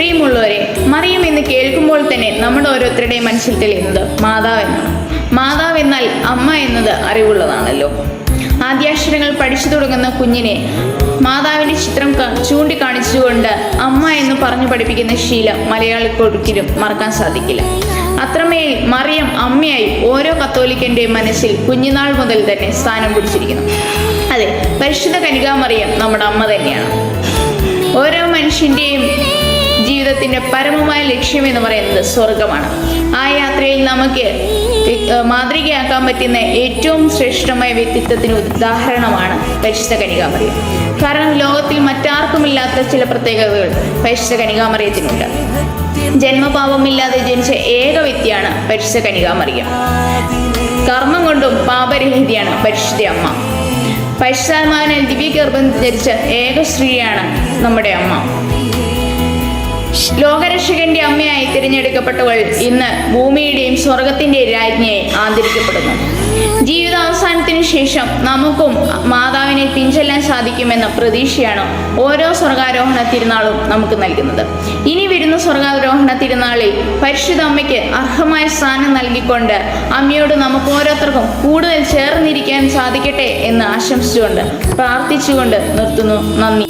പ്രിയമുള്ളവരെ മറിയം എന്ന് കേൾക്കുമ്പോൾ തന്നെ നമ്മുടെ ഓരോരുത്തരുടെയും മനസ്സിൽ തെളിയുന്നത് മാതാവ് എന്നാണ് മാതാവ് എന്നാൽ അമ്മ എന്നത് അറിവുള്ളതാണല്ലോ. ആദ്യാക്ഷരങ്ങൾ പഠിച്ചു തുടങ്ങുന്ന കുഞ്ഞിനെ മാതാവിന്റെ ചിത്രം ചൂണ്ടിക്കാണിച്ചുകൊണ്ട് അമ്മ എന്ന് പറഞ്ഞു പഠിപ്പിക്കുന്ന ശീലം ഒരിക്കലും മറക്കാൻ സാധിക്കില്ല. അത്രമേൽ മറിയം അമ്മയായി ഓരോ കത്തോലിക്കന്റെ മനസ്സിൽ കുഞ്ഞുനാൾ മുതൽ തന്നെ സ്ഥാനം പിടിച്ചിരിക്കുന്നു. അതെ പരിശുദ്ധ കനികാമറിയം നമ്മുടെ അമ്മ തന്നെയാണ്. ഓരോ മനുഷ്യന്റെയും ജീവിതത്തിന്റെ പരമമായ ലക്ഷ്യം എന്ന് പറയുന്നത് സ്വർഗമാണ് ആ യാത്രയിൽ നമുക്ക് മാതൃകയാക്കാൻ പറ്റുന്ന ഏറ്റവും ശ്രേഷ്ഠമായ വ്യക്തിത്വത്തിന് ഉദാഹരണമാണ് പരിശുദ്ധ കനികാമറിയം. കാരണം ലോകത്തിൽ മറ്റാർക്കുമില്ലാത്ത ചില പ്രത്യേകതകൾ പരിശുദ്ധ കനികാമറിയത്തിനുണ്ട്. ജന്മപാപമില്ലാതെ ജനിച്ച ഏക വ്യക്തിയാണ് പരിശുദ്ധ കനികാമറിയം. കർമ്മം കൊണ്ടും പാപരഹിതയാണ് പരിശുദ്ധ അമ്മ. പരിശുദ്ധാത്മാവിനാൽ ദിവ്യഗർഭം ധരിച്ച ഏക സ്ത്രീയാണ് നമ്മുടെ അമ്മ. ലോകരക്ഷകന്റെ അമ്മയായി തിരഞ്ഞെടുക്കപ്പെട്ടവൾ ഇന്ന് ഭൂമിയുടെയും സ്വർഗത്തിന്റെയും രാജ്ഞിയായി ആദരിക്കപ്പെടുന്നു. ജീവിതാവസാനത്തിനു ശേഷം നമുക്കും മാതാവിനെ പിഞ്ചെല്ലാൻ സാധിക്കുമെന്ന പ്രതീക്ഷയാണ് ഓരോ സ്വർഗാരോഹണ തിരുനാളും നമുക്ക് നൽകുന്നത്. ഇനി വരുന്ന സ്വർഗാരോഹണ തിരുനാളിൽ പരിശുദ്ധ അമ്മയ്ക്ക് അർഹമായ സ്ഥാനം നൽകിക്കൊണ്ട് അമ്മയോട് നമുക്ക് ഓരോരുത്തർക്കും കൂടുതൽ ചേർന്നിരിക്കാൻ സാധിക്കട്ടെ എന്ന് ആശംസിച്ചുകൊണ്ട് പ്രാർത്ഥിച്ചുകൊണ്ട് നിർത്തുന്നു. നന്ദി.